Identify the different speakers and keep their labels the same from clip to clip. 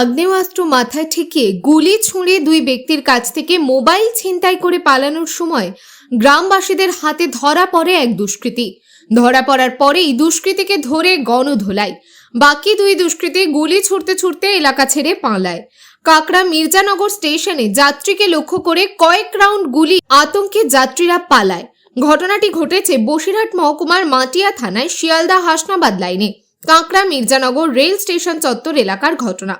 Speaker 1: আগ্নেয়াস্ত্র মাথায় ঠেকিয়ে গুলি ছুঁড়ে দুই ব্যক্তির কাছ থেকে মোবাইল ছিনতাই করে পালানোর সময় গ্রামবাসীদের হাতে ধরা পড়ে এক দুষ্কৃতী। ধরা পড়ার পরেই দুষ্কৃতীকে ধরে গণধোলাই। বাকি দুই দুষ্কৃতী গুলি ছুটতে ছুটতে এলাকা ছেড়ে পালায়। কাকড়া মির্জানগর স্টেশনে যাত্রীকে লক্ষ্য করে কয়েক রাউন্ড গুলি আতঙ্কে যাত্রীরা পালায়। ঘটনাটি ঘটেছে বসিরহাট মহকুমার মাটিয়া থানায় শিয়ালদা হাসনাবাদ লাইনে। কাঁকড়া মির্জানগর রেল স্টেশন চত্বর এলাকার ঘটনা।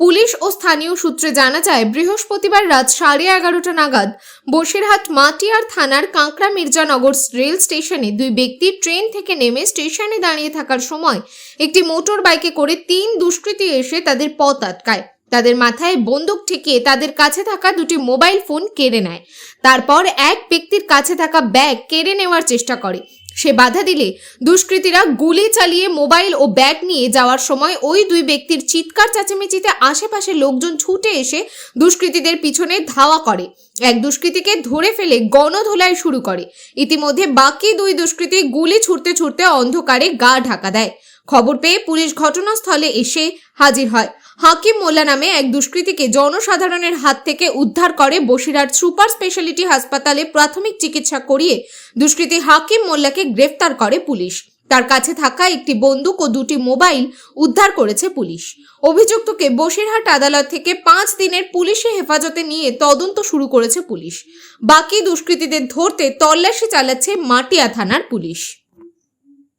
Speaker 1: পুলিশ ও স্থানীয় সূত্রে জানা যায়, বৃহস্পতিবার রাত সাড়ে এগারোটা নাগাদ বসিরহাট মাটিয়ার থানার কাঁকড়া মির্জানগর রেল স্টেশনে দুই ব্যক্তি ট্রেন থেকে নেমে স্টেশনে দাঁড়িয়ে থাকার সময় একটি মোটর বাইকে করে তিন দুষ্কৃতী এসে তাদের পথ আটকায়। তাদের মাথায় বন্দুক ঠেকিয়ে তাদের কাছে থাকা দুটি মোবাইল ফোন কেড়ে নেয়। তারপর এক ব্যক্তির কাছে থাকা ব্যাগ কেড়ে নেওয়ার চেষ্টা করে। সে বাধা দিলে দুষ্কৃতীরা গুলি চালিয়ে মোবাইল ও ব্যাগ নিয়ে যাওয়ার সময় ওই দুই ব্যক্তির চিৎকার, চেঁচামেচিতে আশেপাশে লোকজন ছুটে এসে দুষ্কৃতীদের পিছনে ধাওয়া করে। এক দুষ্কৃতীকে ধরে ফেলে গণধোলাই শুরু করে। ইতিমধ্যে বাকি দুই দুষ্কৃতী গুলি ছুটতে ছুটতে অন্ধকারে গা ঢাকা দেয়। খবর পেয়ে পুলিশ ঘটনাস্থলে এসে হাজির হয়। হাকিম মোল্লা নামে এক দুষ্কৃতীকে জনসাধারণের হাত থেকে উদ্ধার করে বসিরহাট সুপার স্পেশালিটি হাসপাতালে প্রাথমিক চিকিৎসা করিয়ে দুষ্কৃতী হাকিম মোল্লাকে গ্রেফতার করে পুলিশ। তার কাছে থাকা একটি বন্দুক ও দুটি মোবাইল উদ্ধার করেছে পুলিশ। অভিযুক্তকে বসিরহাট আদালত থেকে পাঁচ দিনের পুলিশের হেফাজতে নিয়ে তদন্ত শুরু করেছে পুলিশ। বাকি দুষ্কৃতীদের ধরতে তল্লাশি চালাচ্ছে মাটিয়া থানার পুলিশ।